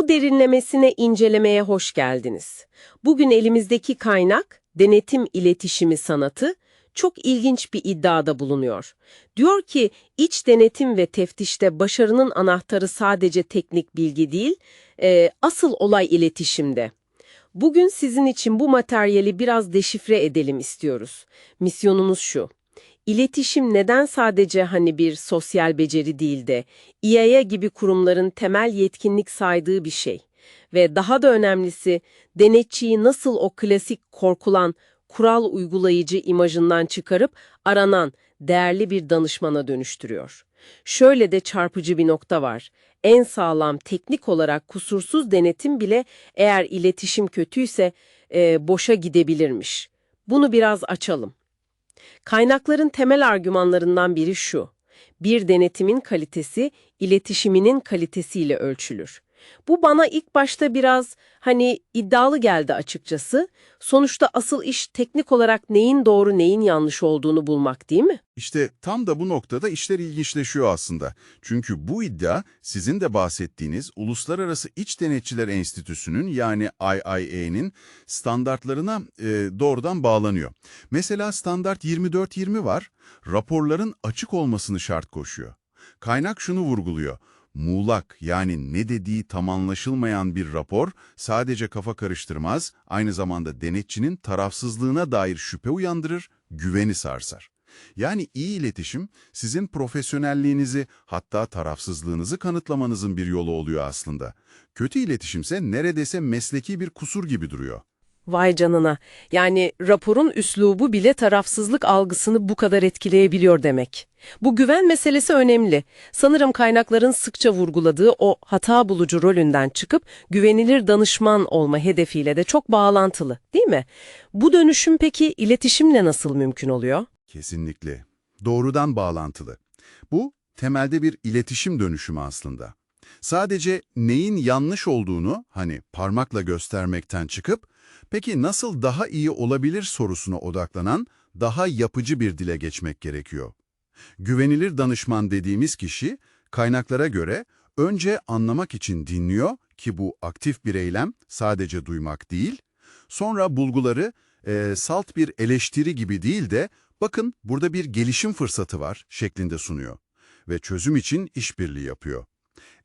Bu derinlemesine incelemeye hoş geldiniz. Bugün elimizdeki kaynak, denetim iletişimi sanatı, çok ilginç bir iddiada bulunuyor. Diyor ki, iç denetim ve teftişte başarının anahtarı sadece teknik bilgi değil, e, asıl olay iletişimde. Bugün sizin için bu materyali biraz deşifre edelim istiyoruz. Misyonumuz şu. İletişim neden sadece hani bir sosyal beceri değil de İAEA gibi kurumların temel yetkinlik saydığı bir şey? Ve daha da önemlisi denetçiyi nasıl o klasik korkulan kural uygulayıcı imajından çıkarıp aranan değerli bir danışmana dönüştürüyor. Şöyle de çarpıcı bir nokta var. En sağlam teknik olarak kusursuz denetim bile eğer iletişim kötüyse e, boşa gidebilirmiş. Bunu biraz açalım. Kaynakların temel argümanlarından biri şu. Bir denetimin kalitesi, iletişiminin kalitesiyle ölçülür. Bu bana ilk başta biraz hani iddialı geldi açıkçası. Sonuçta asıl iş teknik olarak neyin doğru neyin yanlış olduğunu bulmak değil mi? İşte tam da bu noktada işler ilginçleşiyor aslında. Çünkü bu iddia sizin de bahsettiğiniz Uluslararası İç Denetçiler Enstitüsü'nün yani IIA'nin standartlarına e, doğrudan bağlanıyor. Mesela standart 2420 var, raporların açık olmasını şart koşuyor. Kaynak şunu vurguluyor. Muğlak yani ne dediği tam anlaşılmayan bir rapor sadece kafa karıştırmaz, aynı zamanda denetçinin tarafsızlığına dair şüphe uyandırır, güveni sarsar. Yani iyi iletişim sizin profesyonelliğinizi hatta tarafsızlığınızı kanıtlamanızın bir yolu oluyor aslında. Kötü iletişimse neredeyse mesleki bir kusur gibi duruyor. Vay canına. Yani raporun üslubu bile tarafsızlık algısını bu kadar etkileyebiliyor demek. Bu güven meselesi önemli. Sanırım kaynakların sıkça vurguladığı o hata bulucu rolünden çıkıp güvenilir danışman olma hedefiyle de çok bağlantılı, değil mi? Bu dönüşüm peki iletişimle nasıl mümkün oluyor? Kesinlikle. Doğrudan bağlantılı. Bu temelde bir iletişim dönüşümü aslında. Sadece neyin yanlış olduğunu hani parmakla göstermekten çıkıp peki nasıl daha iyi olabilir sorusuna odaklanan daha yapıcı bir dile geçmek gerekiyor. Güvenilir danışman dediğimiz kişi kaynaklara göre önce anlamak için dinliyor ki bu aktif bir eylem sadece duymak değil, sonra bulguları e, salt bir eleştiri gibi değil de bakın burada bir gelişim fırsatı var şeklinde sunuyor ve çözüm için işbirliği yapıyor.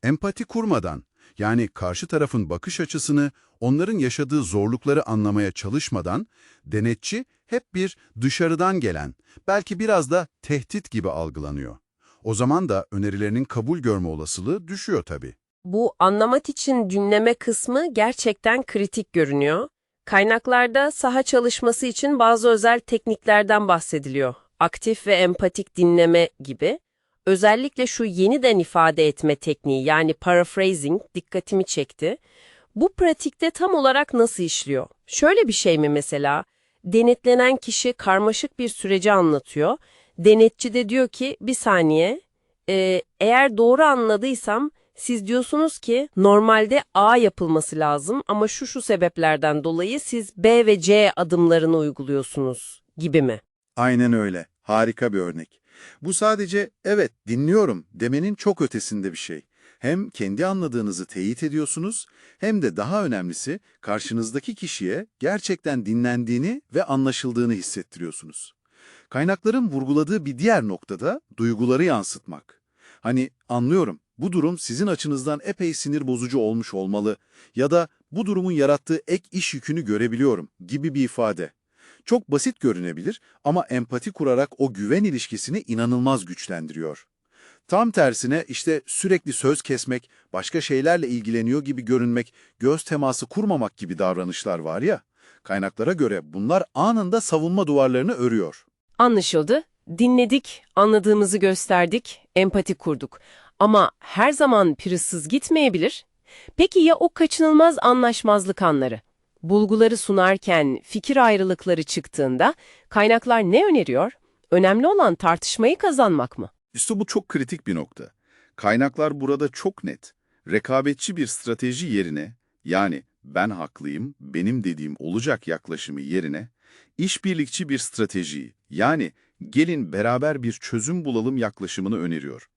Empati kurmadan, yani karşı tarafın bakış açısını, onların yaşadığı zorlukları anlamaya çalışmadan, denetçi hep bir dışarıdan gelen, belki biraz da tehdit gibi algılanıyor. O zaman da önerilerinin kabul görme olasılığı düşüyor tabii. Bu anlamak için dinleme kısmı gerçekten kritik görünüyor. Kaynaklarda saha çalışması için bazı özel tekniklerden bahsediliyor. Aktif ve empatik dinleme gibi. Özellikle şu yeniden ifade etme tekniği yani paraphrasing dikkatimi çekti. Bu pratikte tam olarak nasıl işliyor? Şöyle bir şey mi mesela? Denetlenen kişi karmaşık bir süreci anlatıyor. Denetçi de diyor ki bir saniye e, eğer doğru anladıysam siz diyorsunuz ki normalde A yapılması lazım ama şu şu sebeplerden dolayı siz B ve C adımlarını uyguluyorsunuz gibi mi? Aynen öyle. Harika bir örnek. Bu sadece evet dinliyorum demenin çok ötesinde bir şey. Hem kendi anladığınızı teyit ediyorsunuz hem de daha önemlisi karşınızdaki kişiye gerçekten dinlendiğini ve anlaşıldığını hissettiriyorsunuz. Kaynakların vurguladığı bir diğer noktada duyguları yansıtmak. Hani anlıyorum bu durum sizin açınızdan epey sinir bozucu olmuş olmalı ya da bu durumun yarattığı ek iş yükünü görebiliyorum gibi bir ifade. Çok basit görünebilir ama empati kurarak o güven ilişkisini inanılmaz güçlendiriyor. Tam tersine işte sürekli söz kesmek, başka şeylerle ilgileniyor gibi görünmek, göz teması kurmamak gibi davranışlar var ya, kaynaklara göre bunlar anında savunma duvarlarını örüyor. Anlaşıldı. Dinledik, anladığımızı gösterdik, empati kurduk. Ama her zaman pürüzsüz gitmeyebilir. Peki ya o kaçınılmaz anlaşmazlık anları? Bulguları sunarken fikir ayrılıkları çıktığında kaynaklar ne öneriyor? Önemli olan tartışmayı kazanmak mı? İşte bu çok kritik bir nokta. Kaynaklar burada çok net. Rekabetçi bir strateji yerine, yani ben haklıyım, benim dediğim olacak yaklaşımı yerine, işbirlikçi bir strateji, yani gelin beraber bir çözüm bulalım yaklaşımını öneriyor.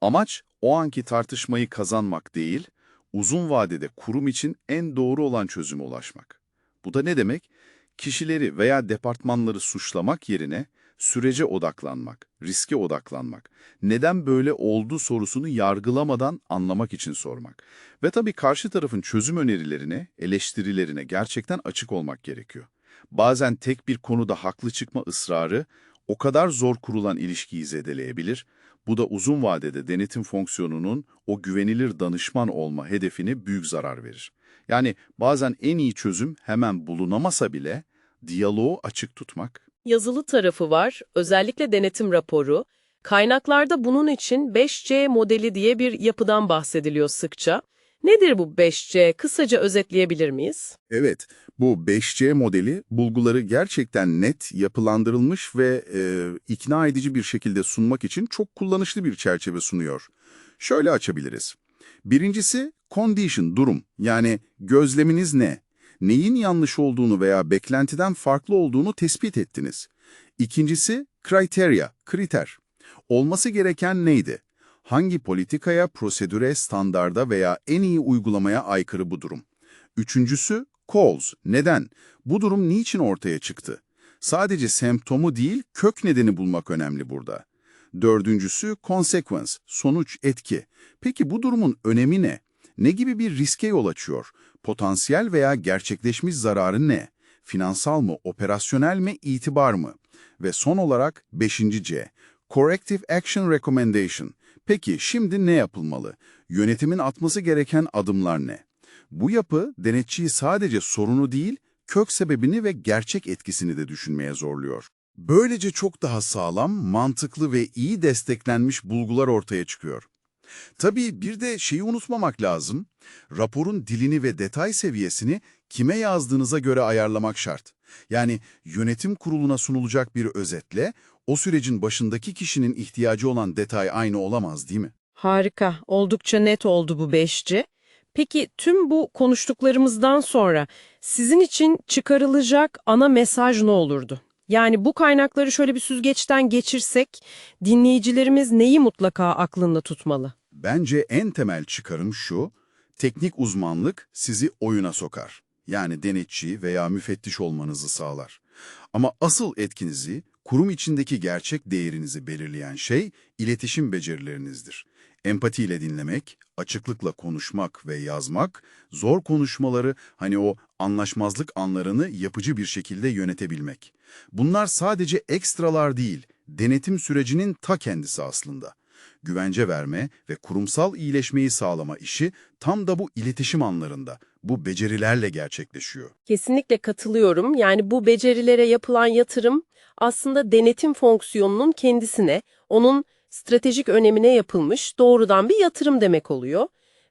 Amaç o anki tartışmayı kazanmak değil, uzun vadede kurum için en doğru olan çözüme ulaşmak. Bu da ne demek? Kişileri veya departmanları suçlamak yerine sürece odaklanmak, riske odaklanmak, neden böyle oldu sorusunu yargılamadan anlamak için sormak. Ve tabii karşı tarafın çözüm önerilerine, eleştirilerine gerçekten açık olmak gerekiyor. Bazen tek bir konuda haklı çıkma ısrarı o kadar zor kurulan ilişkiyi zedeleyebilir. Bu da uzun vadede denetim fonksiyonunun o güvenilir danışman olma hedefine büyük zarar verir. Yani bazen en iyi çözüm hemen bulunamasa bile diyaloğu açık tutmak, Yazılı tarafı var, özellikle denetim raporu. Kaynaklarda bunun için 5C modeli diye bir yapıdan bahsediliyor sıkça. Nedir bu 5C? Kısaca özetleyebilir miyiz? Evet, bu 5C modeli bulguları gerçekten net, yapılandırılmış ve e, ikna edici bir şekilde sunmak için çok kullanışlı bir çerçeve sunuyor. Şöyle açabiliriz. Birincisi condition, durum. Yani gözleminiz ne? Neyin yanlış olduğunu veya beklentiden farklı olduğunu tespit ettiniz. İkincisi criteria, kriter. Olması gereken neydi? Hangi politikaya, prosedüre, standarda veya en iyi uygulamaya aykırı bu durum? Üçüncüsü cause, neden? Bu durum niçin ortaya çıktı? Sadece semptomu değil, kök nedeni bulmak önemli burada. Dördüncüsü consequence, sonuç, etki. Peki bu durumun önemi ne? Ne gibi bir riske yol açıyor? Potansiyel veya gerçekleşmiş zararı ne? Finansal mı, operasyonel mi, itibar mı? Ve son olarak 5. C, Corrective Action Recommendation. Peki şimdi ne yapılmalı? Yönetimin atması gereken adımlar ne? Bu yapı denetçiyi sadece sorunu değil, kök sebebini ve gerçek etkisini de düşünmeye zorluyor. Böylece çok daha sağlam, mantıklı ve iyi desteklenmiş bulgular ortaya çıkıyor. Tabii bir de şeyi unutmamak lazım. Raporun dilini ve detay seviyesini kime yazdığınıza göre ayarlamak şart. Yani yönetim kuruluna sunulacak bir özetle o sürecin başındaki kişinin ihtiyacı olan detay aynı olamaz değil mi? Harika, oldukça net oldu bu 5C. Peki tüm bu konuştuklarımızdan sonra sizin için çıkarılacak ana mesaj ne olurdu? Yani bu kaynakları şöyle bir süzgeçten geçirsek dinleyicilerimiz neyi mutlaka aklında tutmalı? Bence en temel çıkarım şu, teknik uzmanlık sizi oyuna sokar. Yani denetçi veya müfettiş olmanızı sağlar. Ama asıl etkinizi, kurum içindeki gerçek değerinizi belirleyen şey iletişim becerilerinizdir. Empatiyle dinlemek, açıklıkla konuşmak ve yazmak, zor konuşmaları, hani o anlaşmazlık anlarını yapıcı bir şekilde yönetebilmek. Bunlar sadece ekstralar değil, denetim sürecinin ta kendisi aslında güvence verme ve kurumsal iyileşmeyi sağlama işi tam da bu iletişim anlarında, bu becerilerle gerçekleşiyor. Kesinlikle katılıyorum. Yani bu becerilere yapılan yatırım aslında denetim fonksiyonunun kendisine, onun stratejik önemine yapılmış doğrudan bir yatırım demek oluyor.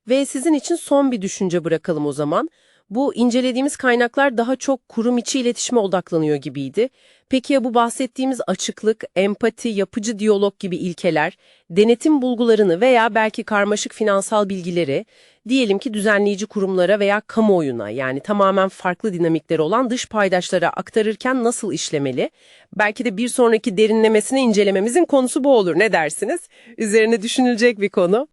Ve sizin için son bir düşünce bırakalım o zaman. Bu incelediğimiz kaynaklar daha çok kurum içi iletişime odaklanıyor gibiydi. Peki ya bu bahsettiğimiz açıklık, empati, yapıcı diyalog gibi ilkeler, denetim bulgularını veya belki karmaşık finansal bilgileri, diyelim ki düzenleyici kurumlara veya kamuoyuna yani tamamen farklı dinamikleri olan dış paydaşlara aktarırken nasıl işlemeli? Belki de bir sonraki derinlemesine incelememizin konusu bu olur. Ne dersiniz? Üzerine düşünülecek bir konu.